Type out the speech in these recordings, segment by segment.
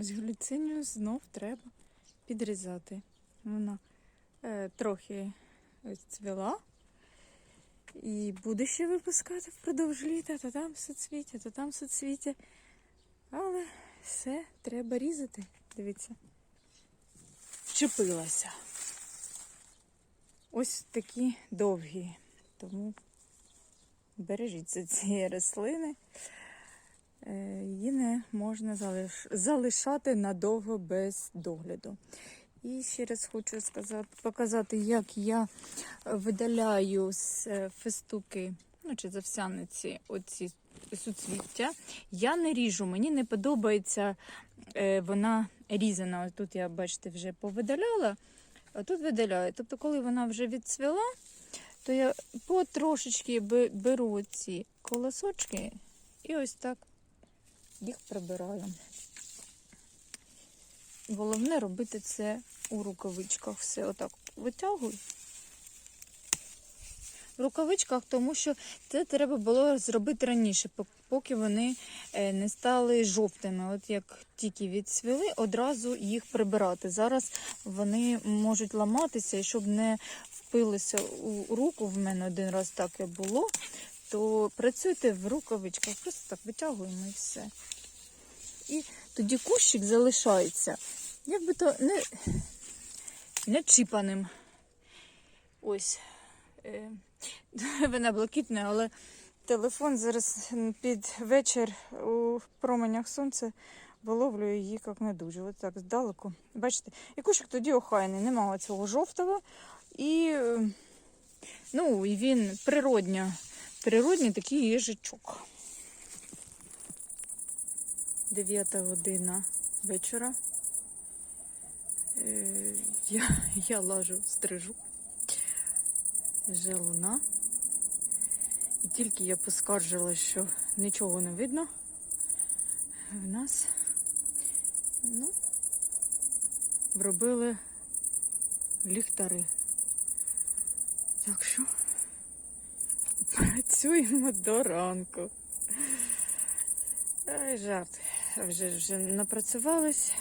Ось гліцинію знов треба підрізати. Вона е, трохи цвіла. І буде ще випускати впродовж літа, то там все соцвіття, то там все соцвіття. Але все треба різати. Дивіться. Вчепилася. Ось такі довгі. Тому бережіться цієї рослини. Е, Її не можна залиш... залишати надовго без догляду. І ще раз хочу сказати, показати, як я видаляю з е, фестуки, ну чи завсяниці, оці суцвіття. Я не ріжу, мені не подобається е, вона різана. Ось тут я, бачите, вже повидаляла, а тут видаляю. Тобто, коли вона вже відцвіла, то я потрошечки беру ці колосочки і ось так їх прибираю. Головне робити це у рукавичках. Все отак витягую. В рукавичках, тому що це треба було зробити раніше, поки вони е, не стали жовтими. От як тільки відцвіли, одразу їх прибирати. Зараз вони можуть ламатися, і щоб не впилися у руку, в мене один раз таке було, то працюйте в рукавичках, просто так витягуємо і все. І тоді кущик залишається, якби то не, не чіпаним. Ось. Е, вона блакитна, але телефон зараз під вечір у променях сонця виловлює її як не дуже. Ось так здалеку. Бачите, і кущик тоді охайний, немає цього жовтого. І, ну, і він природньо, природній такий їжачок. 9 година вечора. Е, Я, я лажу, стрижу. Вже. І тільки я поскаржила, що нічого не видно. В нас ну, вробили ліхтари. Так що працюємо до ранку. Ай, жарт. Вже вже напрацювались,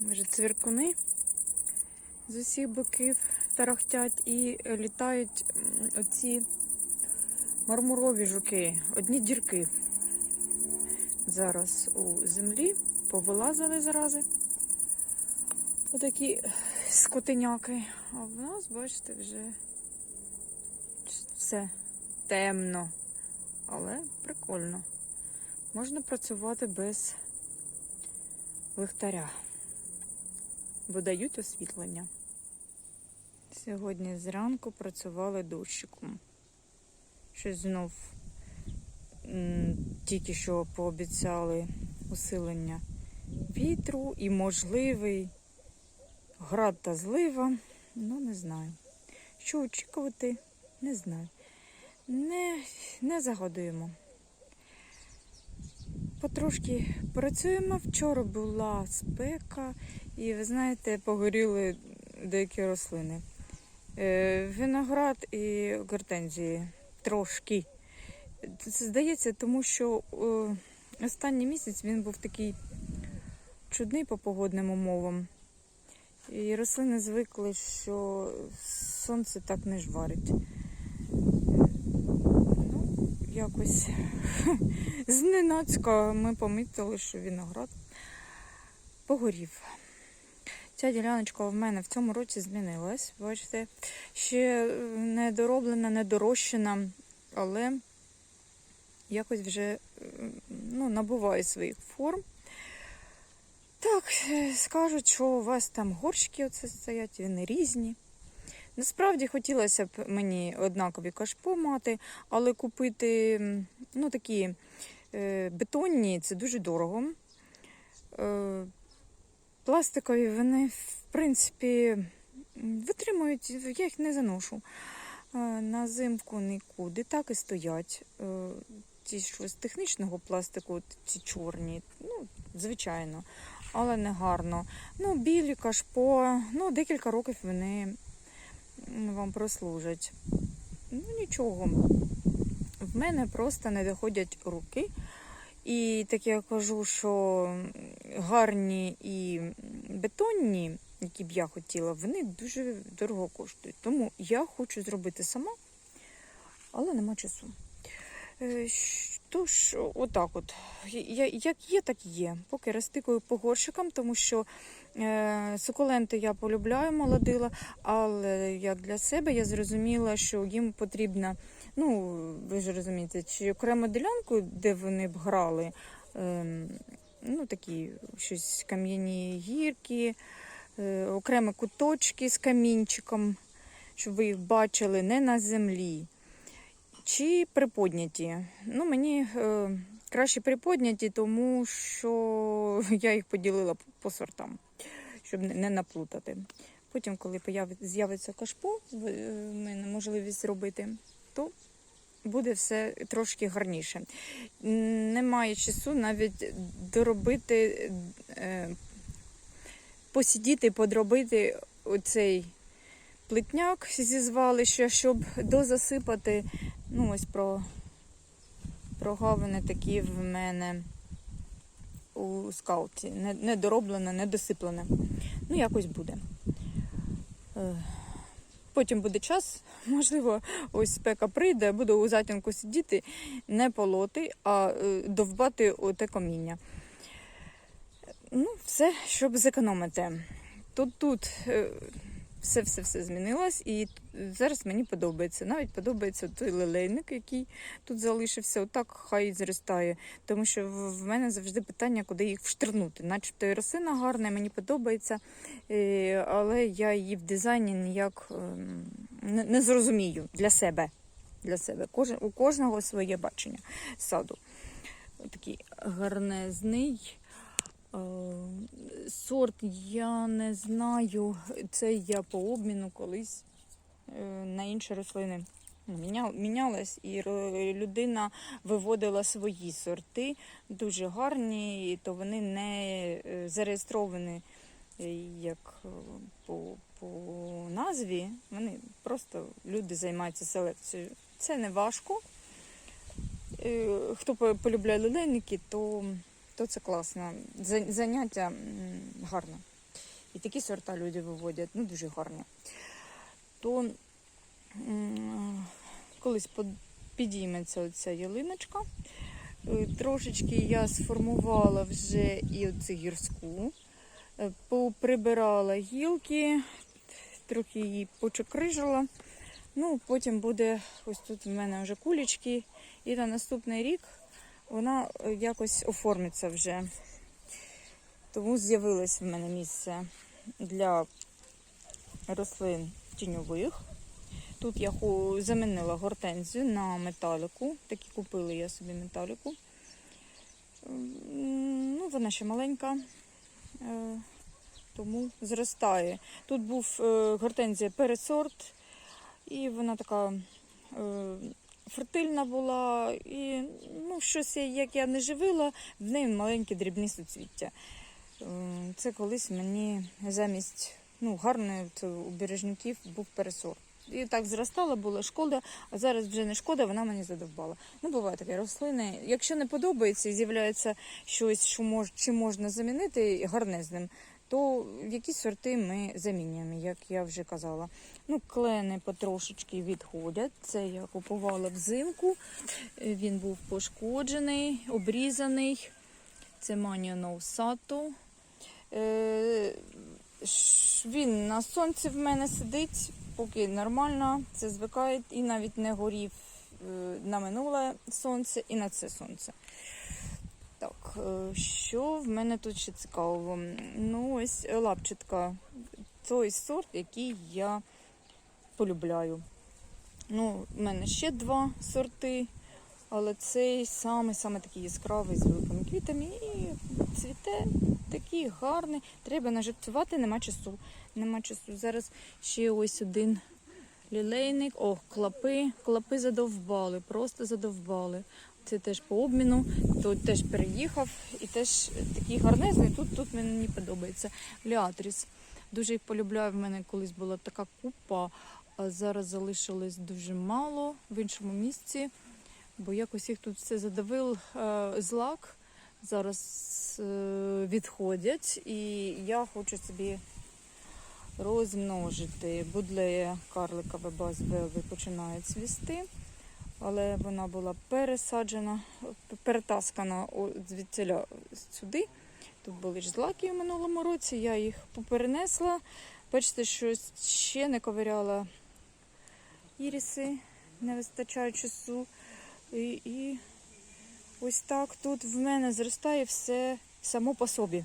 вже цвіркуни з усіх боків тарахтять і літають оці мармурові жуки, одні дірки. Зараз у землі повилазили зарази. Отакі скотиняки. А в нас, бачите, вже все темно, але прикольно. Можна працювати без лихтаря, бо дають освітлення. Сьогодні зранку працювали дощиком. Щось знов тільки що пообіцяли усилення вітру і можливий град та злива. Ну, не знаю. Що очікувати, не знаю. Не, не загадуємо. Потрошки працюємо. Вчора була спека, і ви знаєте, погоріли деякі рослини. Е, Виноград і гортензії трошки. Це здається, тому що е, останній місяць він був такий чудний по погодним умовам. І рослини звикли, що сонце так не жварить. Ну, якось зненацька ми помітили, що виноград погорів. Ця діляночка в мене в цьому році змінилась. Бачите, ще не дороблена, не дорощена, але якось вже е, ну, набуває своїх форм. Так, е, скажуть, що у вас там горщики оце стоять, вони різні. Насправді хотілося б мені однакові кашпо мати, але купити ну, такі е, бетонні це дуже дорого. Е, пластикові вони, в принципі, витримують, я їх не заношу. Е, на зимку нікуди, так і стоять. Е, ті, що з технічного пластику, ці чорні, ну, звичайно, але не гарно. Ну, білі кашпо, ну, декілька років вони вам прослужать. Ну, нічого. В мене просто не доходять руки. І так я кажу, що гарні і бетонні, які б я хотіла, вони дуже дорого коштують. Тому я хочу зробити сама, але нема часу. Е, Тож, отак от. Як є, так є. Поки розтикую по горщикам, тому що е, сукуленти я полюбляю, молодила, але як для себе я зрозуміла, що їм потрібна, ну, ви ж розумієте, чи окрему ділянку, де вони б грали, ем, ну, такі щось кам'яні гірки, е, окремі куточки з камінчиком, щоб ви їх бачили не на землі. Чи приподняті. Ну, мені е, краще приподняті, тому що я їх поділила по- сортам, щоб не, наплутати. Потім, коли з'явиться кашпо, в е, мене можливість зробити, то буде все трошки гарніше. Немає часу навіть доробити, е, посидіти, подробити оцей плитняк зі звалища, щоб дозасипати. Ну, ось про прогавини такі в мене у скауті. Не- Недороблене, недосиплене. Ну, якось буде. Е, Потім буде час, можливо, ось спека прийде, буду у затінку сидіти, не полоти, а е, довбати оте каміння. Ну, все, щоб зекономити. Тут тут е, все все все змінилось, і зараз мені подобається. Навіть подобається той лилейник, який тут залишився. Отак хай зростає. Тому що в мене завжди питання, куди їх вштрнути. Начебто і рослина гарна, мені подобається, е, але я її в дизайні ніяк ем, не зрозумію для себе. Для себе. У кожного своє бачення саду. Такий гарнезний. Сорт я не знаю. Це я по обміну колись е, на інші рослини міня- мінялась, і людина виводила свої сорти, дуже гарні, то вони не е, зареєстровані е, як по, по назві. Вони просто люди займаються селекцією. Це не важко. Хто по- полюбляє лилейники, то то це класно. Заняття гарне. І такі сорта люди виводять, ну дуже гарні. То колись підійметься оця ялиночка. Е, Трошечки я сформувала вже і оцю гірську, Е, поприбирала гілки, трохи її почокрижила. Ну, потім буде ось тут в мене вже кулечки, і на наступний рік вона е, якось оформиться вже. Тому з'явилось в мене місце для рослин тіньових. Тут я замінила гортензію на металіку. Такі купили я собі металіку. Ну, вона ще маленька, е, тому зростає. Тут був е, гортензія пересорт, і вона така фертильна була. І ну, щось, як я не живила, в неї маленькі дрібні суцвіття. Е, Це колись мені замість ну, гарної це у бережників був пересорт. І так зростала, була шкода, а зараз вже не шкода, вона мені задовбала. Ну, буває таке рослини. Якщо не подобається і з'являється щось, що мож, чи можна замінити гарнезним, то якісь сорти ми замінюємо, як я вже казала. Ну, клени потрошечки відходять. Це я купувала взимку. Він був пошкоджений, обрізаний. Це Манія Ноусато. Е, Він на сонці в мене сидить, поки нормально, це звикає і навіть не горів е, на минуле сонце і на це сонце. Так, е, що в мене тут ще цікавого? Ну, ось е, лапчатка. Той сорт, який я полюбляю. Ну, в мене ще два сорти, але цей саме саме такий яскравий з великими квітами і цвіте такий гарний. Треба наживцювати, нема часу. Нема часу. Зараз ще ось один лілейник. О, клапи. Клапи задовбали, просто задовбали. Це теж по обміну. Тут теж переїхав і теж такий гарнезний. Тут, тут мені подобається. Ліатріс. Дуже їх полюбляю. В мене колись була така купа, а зараз залишилось дуже мало в іншому місці. Бо якось їх тут все задавив е, злак. Зараз е, відходять, і я хочу собі розмножити. Будлея карликова базбелви починає цвісти, але вона була пересаджена, перетаскана звідтіля сюди. Тут були ж злаки в минулому році, я їх поперенесла. Бачите, що ще не ковиряла іріси, не вистачає часу. І, і ось так тут в мене зростає все само по собі.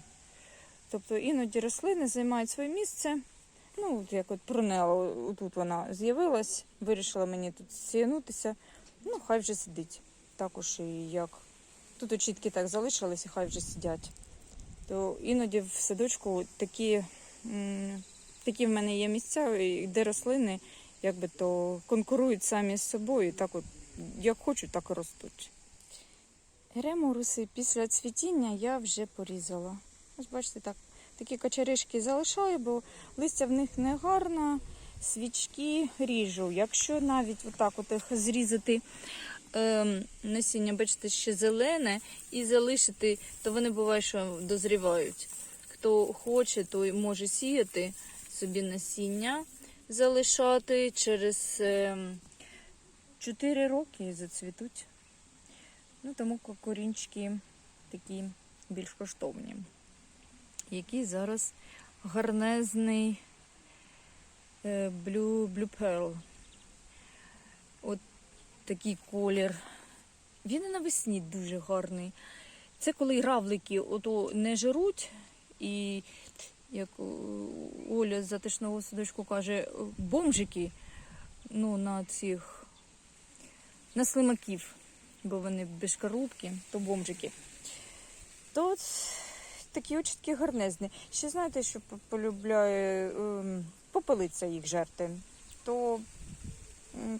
Тобто іноді рослини займають своє місце. Ну, от як от пронела, тут вона з'явилась, вирішила мені тут сіянутися. Ну, хай вже сидить. Також і як. Тут очітки так залишились і хай вже сидять. То іноді в садочку такі, такі в мене є місця, де рослини якби то конкурують самі з собою. Так от, як хочуть, так і ростуть. Ремуруси після цвітіння я вже порізала. Ось бачите, так, такі качаришки залишаю, бо листя в них не гарно, свічки ріжу. Якщо навіть отак от їх зрізати ем, насіння, бачите, ще зелене, і залишити, то вони буває, що дозрівають. Хто хоче, той може сіяти собі насіння, залишати через ем, 4 роки зацвітуть. Ну, тому корінчики такі більш коштовні. Який зараз гарнезний е, Blue, Blue Pearl. От такий колір. Він і навесні дуже гарний. Це коли равлики ото не жируть, і як Оля з затишного садочку каже, бомжики ну, на цих на слимаків, бо вони без шкарлупки, то бомжики. То такі очітки гарнезні. Ще знаєте, що по- полюбляє ем, попелиця їх жерти. То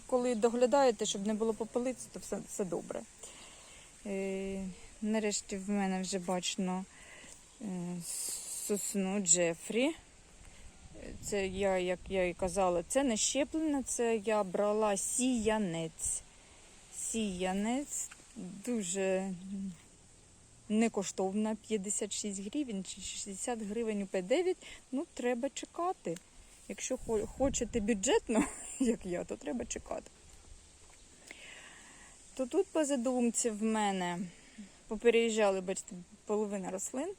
коли доглядаєте, щоб не було попелиці, то все, все добре. Е, нарешті в мене вже бачно е, сосну Джефрі. Це я, як я і казала, це не щеплена, це я брала сіянець. Сіянець дуже некоштовна, 56 гривень чи 60 гривень у П9. Ну, треба чекати. Якщо хочете бюджетно, як я, то треба чекати. То тут по задумці в мене попереїжджали, бачите, половина рослин.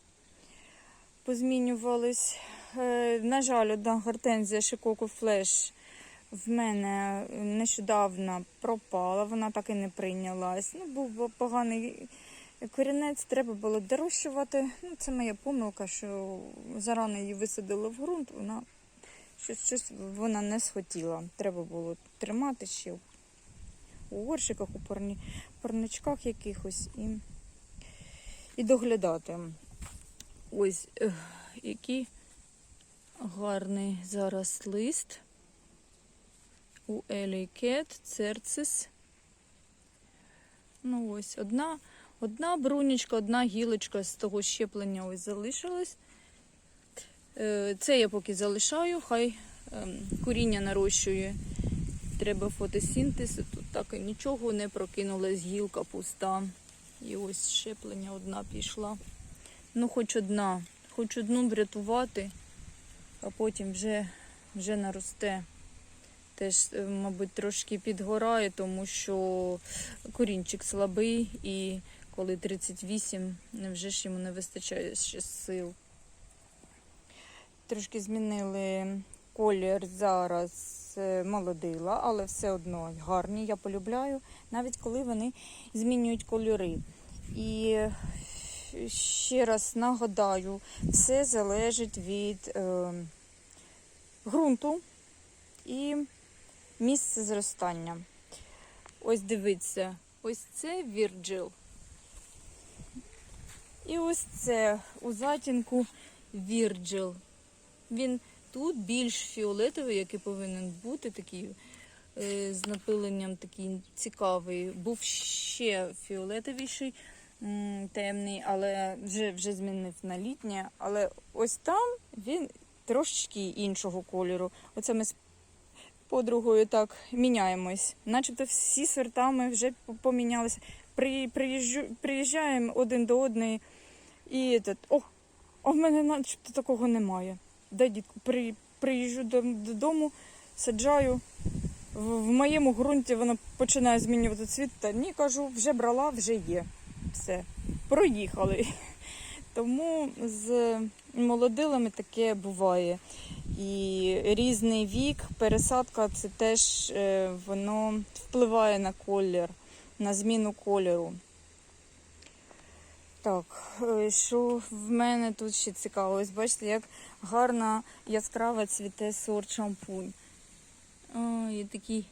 Позмінювались. Е, На жаль, одна гортензія Шикоку Флеш в мене нещодавно пропала, вона так і не прийнялась. Ну, був поганий корінець, треба було дорощувати. Ну, це моя помилка, що зарано її висадили в ґрунт, вона щось, щось вона не схотіла. Треба було тримати ще у горщиках, у парні, парничках якихось і, і доглядати. Ось який гарний зараз лист у Елі Кет, Церцис. Ну ось, одна, одна брунічка, одна гілочка з того щеплення ось залишилась. Е, Це я поки залишаю, хай ем, коріння нарощує. Треба фотосинтез. Тут так і нічого не прокинулась, гілка пуста. І ось щеплення одна пішла. Ну, хоч одна, хоч одну врятувати, а потім вже, вже наросте. Теж, е, мабуть, трошки підгорає, тому що корінчик слабий і коли 38, невже ж йому не вистачає ще сил. Трошки змінили колір зараз е, молодила, але все одно гарні, я полюбляю, навіть коли вони змінюють кольори. І ще раз нагадаю, все залежить від е, ґрунту і місце зростання. Ось дивіться, ось це вірджил. І ось це у затінку вірджил. Він тут більш фіолетовий, який повинен бути, такий е, з напиленням такий цікавий. Був ще фіолетовіший, темний, але вже, вже змінив на літнє. Але ось там він трошечки іншого кольору. Оце ми подругою так міняємось. Начебто всі сортами вже помінялися. При, приїжджу, приїжджаємо один до одної і этот, о, а в мене начебто такого немає. Дай дітку, при, приїжджу додому, саджаю. В, в моєму ґрунті воно починає змінювати цвіт. Та ні, кажу, вже брала, вже є. Все. Проїхали. Тому з молодилами таке буває. І різний вік, пересадка це теж е, воно впливає на колір, на зміну кольору. Так, е, що в мене тут ще цікаво? Ось бачите, як гарно яскраво цвіте сорт шампунь. Ой, такі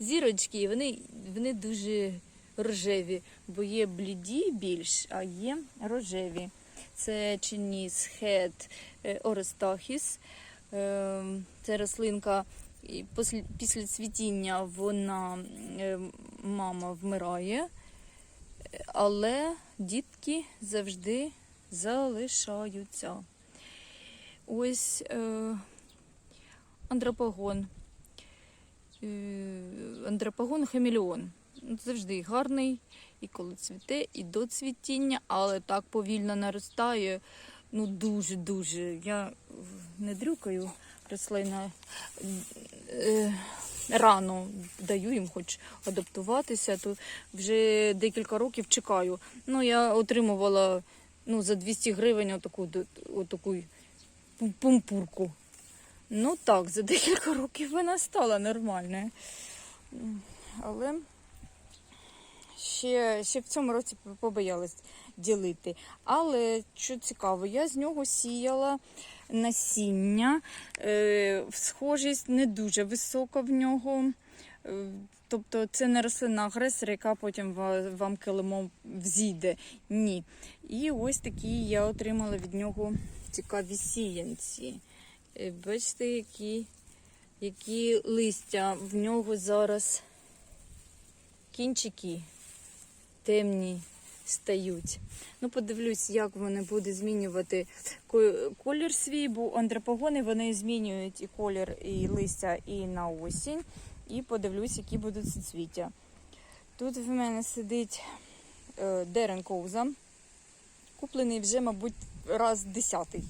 зірочки, вони, вони дуже рожеві, бо є бліді більш, а є рожеві. Це чиніс хет орестахіс. Ем, Це рослинка після, цвітіння вона е, мама вмирає, але дітки завжди залишаються. Ось е, андропагон. Е, хамелеон. Ну, Завжди гарний, і коли цвіте, і до цвітіння, але так повільно наростає. Ну дуже-дуже. Я не дрюкаю рослина е, рано даю їм хоч адаптуватися, то вже декілька років чекаю. Ну, я отримувала ну, за 200 гривень отаку, отаку пумпурку. Ну так, за декілька років вона стала нормальною. Але ще, ще в цьому році побоялась ділити. Але що цікаво, я з нього сіяла насіння. Е, схожість не дуже висока в нього. Е, Тобто це не рослина агресор, яка потім вам килимом взійде. Ні. І ось такі я отримала від нього цікаві сіянці. Е, Бачите, які, які листя в нього зараз кінчики темні стають. Ну, подивлюсь, як вони будуть змінювати колір свій, бо андропогони вони змінюють і колір, і листя, і на осінь. І подивлюсь, які будуть соцвіття. Тут в мене сидить е, дерен коуза, куплений вже, мабуть, раз десятий.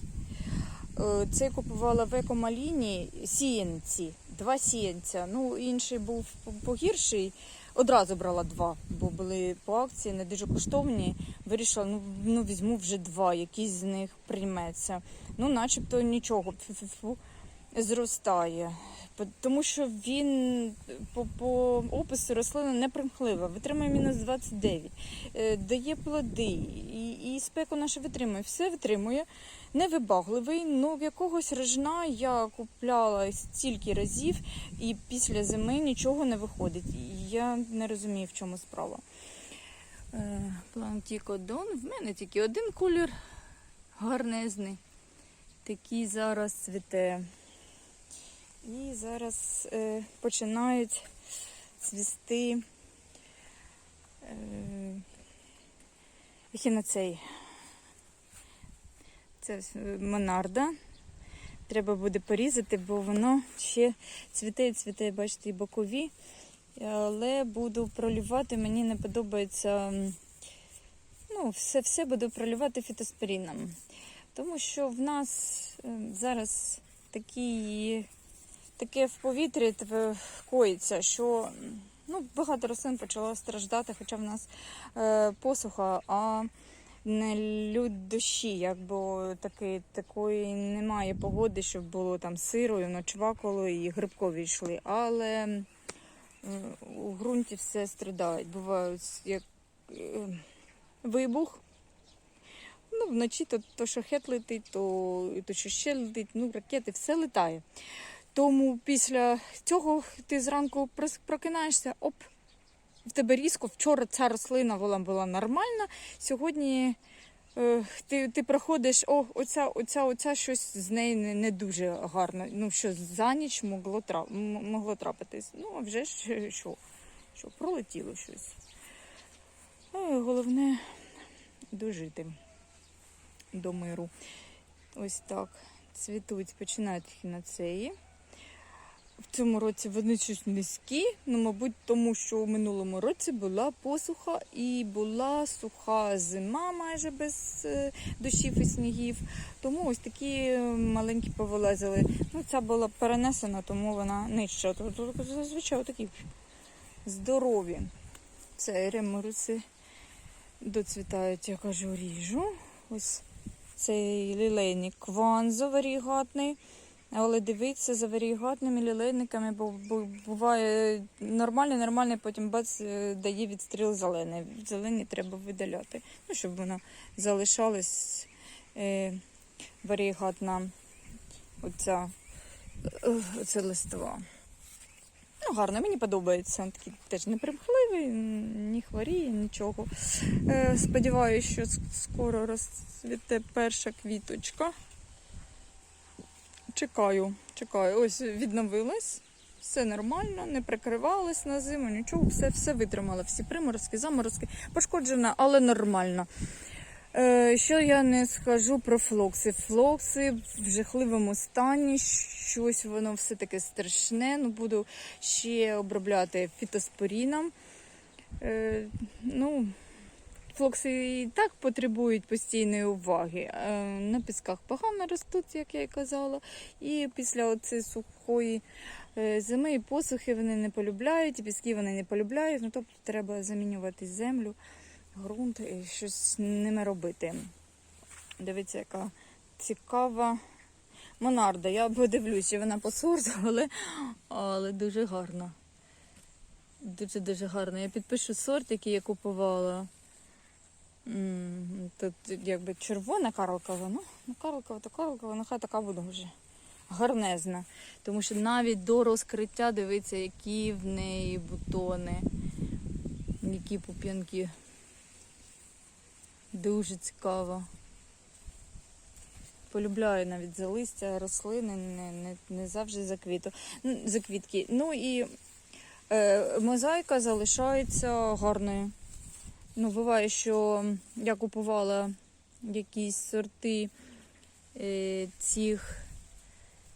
Е, Це купувала в екомаліні сіянці, два сіянця. Ну, інший був погірший. Одразу брала два, бо були по акції не дуже коштовні. Вирішила, ну, ну візьму вже два, якийсь з них прийметься. Ну, начебто нічого фу-фу-фу, зростає. Тому що він по, по опису рослина непримхлива, витримує мінус 29, е, дає плоди, і, і спеку нашу витримує. Все витримує, невибагливий. Ну, в якогось рожна я купляла стільки разів, і після зими нічого не виходить. Я не розумію, в чому справа. Е, Плантікодон. В мене тільки один колір гарнезний. Такий зараз цвіте. І зараз е, починають цвісти е, ехінацей. Це е, монарда. Треба буде порізати, бо воно ще цвіте і цвіте, бачите, і бокові. Але буду пролівати, мені не подобається. Ну, все, все буду пролівати фітоспоріном. Тому що в нас зараз такі, таке в повітрі коїться, що ну, багато рослин почало страждати, хоча в нас е, посуха, а не лють дощі, якби таки, такої немає погоди, щоб було там сиро, і ночвакало, і грибкові йшли. Але м, у ґрунті все страдає. Бувають як е, вибух. Ну, вночі то, то шахет летить, то, то що ще летить, ну, ракети, все летає. Тому після цього ти зранку прокинаєшся, оп, в тебе різко. Вчора ця рослина була, була нормальна. Сьогодні е, ти, ти проходиш, о, оця, оця, оця щось з неї не, не дуже гарно. Ну, що за ніч могло, трап, могло трапитись. Ну, а вже ж е, що? Що, пролетіло щось. Ну, і головне дожити до миру. Ось так. Цвітуть, починають хінацеї. В цьому році вони низькі. Ну, мабуть, тому що у минулому році була посуха і була суха зима майже без е, дощів і снігів. Тому ось такі маленькі повилазили. Ну, ця була перенесена, тому вона нижча. Зазвичай такі здорові. Це реморуси доцвітають, я кажу, ріжу. Ось цей лілейник кванзо варігатний. Але дивіться за варігатними лілейниками, бо буває нормальний, нормальний, потім бац е, дає відстріл зелений. Зелені треба видаляти. Ну, щоб воно залишалось е, варігатна оця, е, оця листва. Ну, гарно, мені подобається. Він такий теж не примхливий, н- не хворіє, нічого. Е, сподіваюся, що скоро розцвіте перша квіточка. Чекаю, чекаю. Ось відновилась. Все нормально, не прикривалась на зиму, нічого, все, все витримала. Всі приморозки, заморозки. Пошкоджена, але нормально. Е, що я не скажу про флокси? Флокси в жахливому стані, щось воно все таке страшне. Ну, буду ще обробляти фітоспоріном. Е, ну, флокси і так потребують постійної уваги. Е, на пісках погано ростуть, як я і казала. І після оцієї сухої е, зими і посухи вони не полюбляють, і піски вони не полюбляють. Ну, тобто треба замінювати землю, ґрунт і щось з ними робити. Дивіться, яка цікава монарда. Я подивлюсь, вона посорзу, але, але дуже гарна. Дуже-дуже гарна. Я підпишу сорт, який я купувала. Тут якби червона карлкова, ну, ну карлкова, то карлкова, нехай така буде вже гарнезна. Тому що навіть до розкриття дивиться, які в неї бутони, які пуп'янки. Дуже цікаво. Полюбляю навіть за листя, рослини, не, не, не завжди за, квіту, за квітки. Ну і е, мозаїка залишається гарною. Ну, буває, що я купувала якісь сорти е, цих,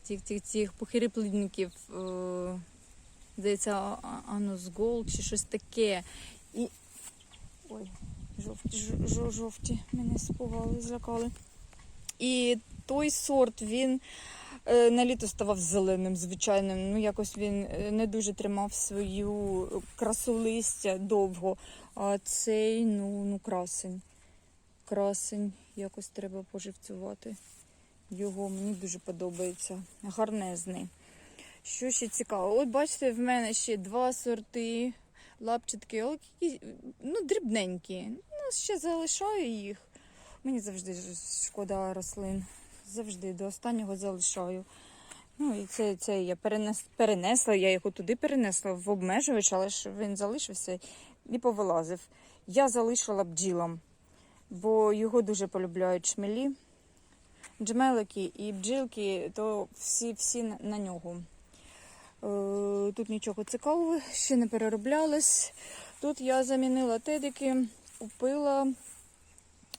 цих, цих, цих похириплідників, е, здається, Анус Голд чи щось таке. І... Ой, жовті, жо- жо- жовті мене спугали, злякали. І той сорт, він на літо ставав зеленим, звичайним. Ну, якось він е, не дуже тримав свою красу листя довго. А цей, ну, ну, красень. Красень. Якось треба поживцювати. Його мені дуже подобається. Гарнезний. Що ще цікаво? От бачите, в мене ще два сорти лапчатки, але які, ну, дрібненькі. Ну, ще залишаю їх. Мені завжди шкода рослин. Завжди до останнього залишаю. Ну і це, це я перенес, перенесла, я його туди перенесла в обмежувач, але ж він залишився і повилазив. Я залишила бджілам, бо його дуже полюбляють шмелі, джмелики і бджілки, то всі, всі на- нього. Е, Тут нічого цікавого, ще не перероблялось. Тут я замінила тедики, купила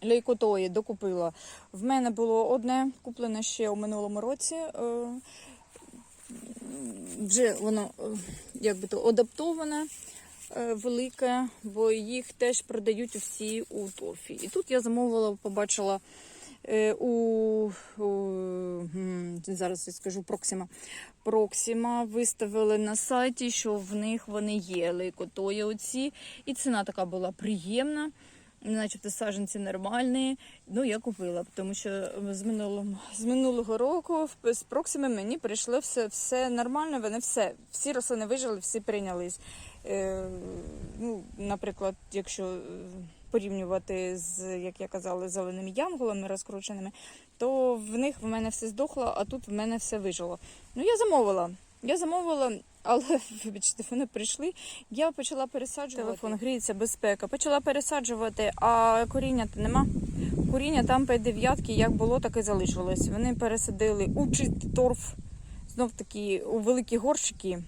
лейкотої, докупила. В мене було одне куплене ще у минулому році. Е, Вже воно е, як би то адаптоване, е, велике, бо їх теж продають всі у торфі. І тут я замовила, побачила у, у зараз я скажу Проксима. Проксима виставили на сайті, що в них вони є лейкотої оці. І ціна така була приємна. Начебто саджанці нормальні. Ну, я купила, тому що з минулого, з минулого року з Проксими мені прийшло все, все нормально, вони все, всі рослини вижили, всі прийнялись. Е, ну, наприклад, якщо е, порівнювати з, як я казала, зеленими янголами розкрученими, то в них в мене все здохло, а тут в мене все вижило. Ну, я замовила. Я замовила, але вибачте, вони прийшли. Я почала пересаджувати. Телефон гріється, безпека. Почала пересаджувати, а коріння то нема. Коріння там по дев'ятки, як було, так і залишилось. Вони пересадили у торф, знов таки у великі горщики.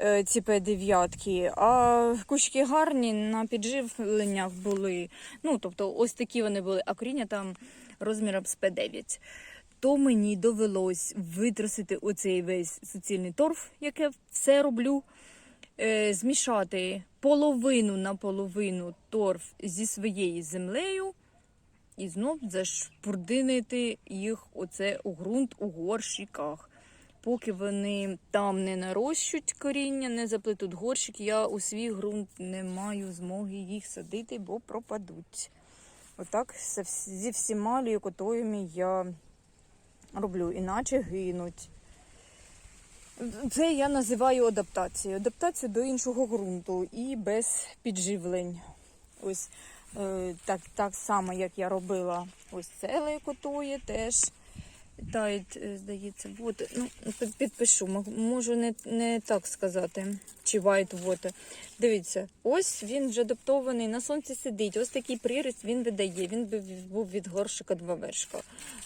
е, Ці П9, а кущики гарні на підживленнях були. Ну, тобто, ось такі вони були, а коріння там розміром з П9. То мені довелось витрусити оцей весь суцільний торф, як я все роблю, е, змішати половину на половину торф зі своєю землею і знов зашпурдинити їх оце у ґрунт у горщиках. Поки вони там не нарощуть коріння, не заплетуть горщик, я у свій ґрунт не маю змоги їх садити, бо пропадуть. Отак зі всіма лікотоями я роблю, іначе гинуть. Це я називаю адаптацією. Адаптацію до іншого ґрунту і без підживлень. Ось е, так, так само, як я робила ось це лейкотує теж тають, е, здається, вот, ну, підпишу, можу не, не так сказати, чи white water. Дивіться, ось він вже адаптований, на сонці сидить. Ось такий приріст він видає. Він був від горшика два вершка.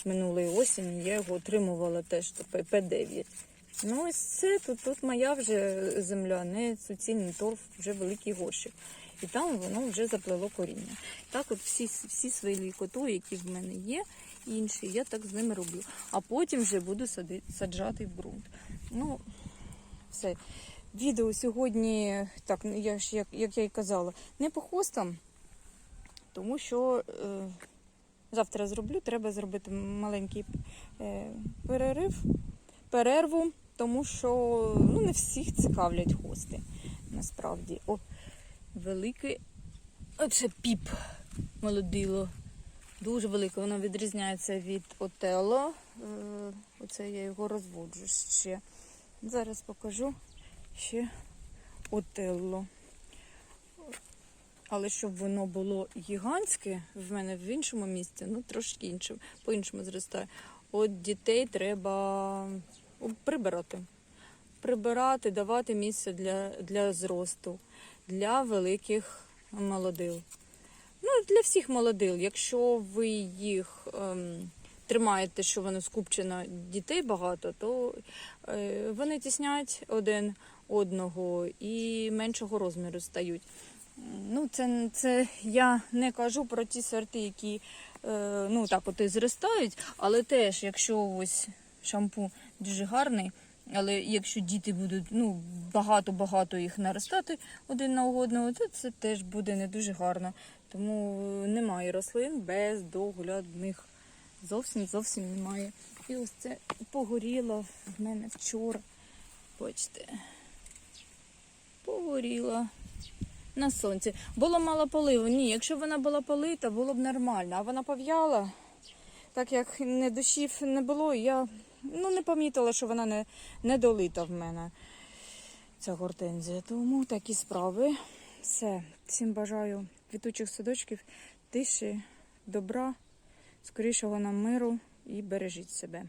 Минулої осені я його отримувала теж то П9. Ну, ось це тут, тут моя вже земля, не суцільний торф, вже великий горщик. І там воно вже заплело коріння. Так, от всі, всі свої лікоту, які в мене є, інші, я так з ними роблю. А потім вже буду саджати в ґрунт. Ну, все. Відео сьогодні, так, ну, я ж, як, як я й казала, не по хостам, тому що е, завтра зроблю, треба зробити маленький е, перерив, перерву, тому що ну, не всіх цікавлять хости. Насправді. О, великий. Оце піп молодило. Дуже велике. Воно відрізняється від отело. Е, Оце я його розводжу ще. Зараз покажу ще отелло. Але щоб воно було гігантське, в мене в іншому місці, ну трошки іншим, по-іншому зростає. От дітей треба прибирати. Прибирати, давати місце для, для зросту, для великих молодил. Ну, для всіх молодил. Якщо ви їх ем, тримаєте, що воно скупчено дітей багато, то е, вони тіснять один одного і меншого розміру стають. Ну, це, це я не кажу про ті сорти, які е, ну, так от і зростають, але теж, якщо ось шампу дуже гарний, але якщо діти будуть ну, багато-багато їх наростати один на одного, то це теж буде не дуже гарно. Тому немає рослин без доглядних. Зовсім зовсім немає. І ось це погоріло в мене вчора. Бачите, погоріла на сонці. Було мало поливу. Ні, якщо вона була полита, було б нормально. А вона пов'яла, так як не дощів не було, я ну, не помітила, що вона не, не долита в мене. Ця гортензія. Тому такі справи. Все. Всім бажаю квітучих садочків, тиші, добра, скорішого нам миру і бережіть себе.